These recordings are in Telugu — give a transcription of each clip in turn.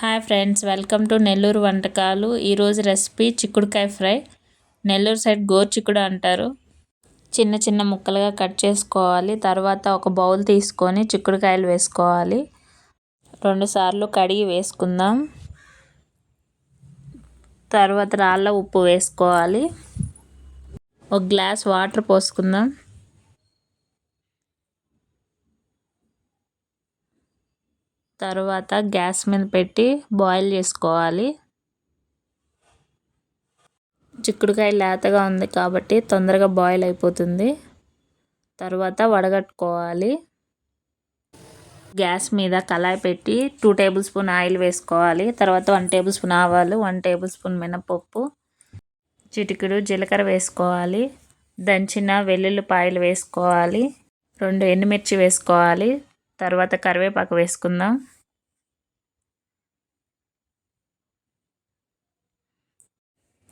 Hi friends welcome to Nellore వంటకాలు ఈరోజు రెసిపీ చిక్కుడుకాయ ఫ్రై. నెల్లూరు సైడ్ గోర్చిక్కుడు అంటారు. చిన్న చిన్న ముక్కలుగా కట్ చేసుకోవాలి. తర్వాత ఒక బౌల్ తీసుకొని చిక్కుడుకాయలు వేసుకోవాలి. రెండుసార్లు కడిగి వేసుకుందాం. తర్వాత రాళ్ళ ఉప్పు వేసుకోవాలి. ఒక గ్లాస్ వాటర్ పోసుకుందాం. తర్వాత గ్యాస్ మీద పెట్టి బాయిల్ చేసుకోవాలి. చిక్కుడుకాయ లేతగా ఉంది కాబట్టి తొందరగా బాయిల్ అయిపోతుంది. తర్వాత వడగట్టుకోవాలి. గ్యాస్ మీద కళాయి పెట్టి టూ టేబుల్ స్పూన్ ఆయిల్ వేసుకోవాలి. తర్వాత వన్ టేబుల్ స్పూన్ ఆవాలు వన్ టేబుల్ స్పూన్ మినపప్పు చిటికెడు జీలకర్ర వేసుకోవాలి. దంచిన వెల్లుల్లిపాయలు వేసుకోవాలి. రెండు ఎండుమిర్చి వేసుకోవాలి. తర్వాత కరివేపాకు వేసుకుందాం.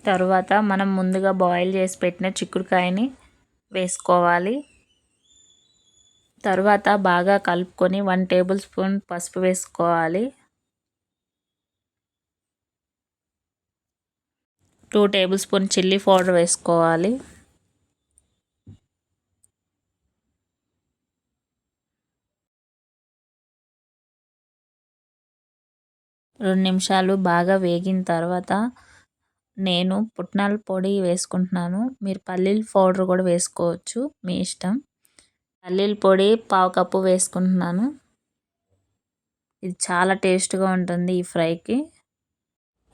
తరువాత మనం ముందుగా బాయిల్ చేసి పెట్టిన చిక్కుడుకాయని వేసుకోవాలి. తర్వాత బాగా కలుపుకొని వన్ టేబుల్ స్పూన్ పసుపు వేసుకోవాలి. Two tablespoon chilli powder వేసుకోవాలి. రెండు నిమిషాలు బాగా వేగిన తర్వాత నేను పుట్నాల పొడి వేసుకుంటున్నాను. మీరు పల్లీల పౌడర్ కూడా వేసుకోవచ్చు మీ ఇష్టం. పల్లీల పొడి పావు కప్పు వేసుకుంటున్నాను. ఇది చాలా టేస్ట్గా ఉంటుంది ఈ ఫ్రైకి.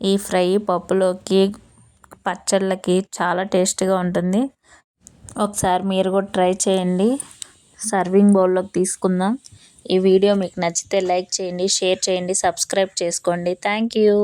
ఈ ఫ్రై పప్పులోకి పచ్చళ్ళకి చాలా టేస్ట్గా ఉంటుంది. ఒకసారి మీరు కూడా ట్రై చేయండి. సర్వింగ్ బౌల్లోకి తీసుకుందాం. ఈ వీడియో మీకు నచ్చితే లైక్ చేయండి షేర్ చేయండి సబ్స్క్రైబ్ చేసుకోండి. Thank you.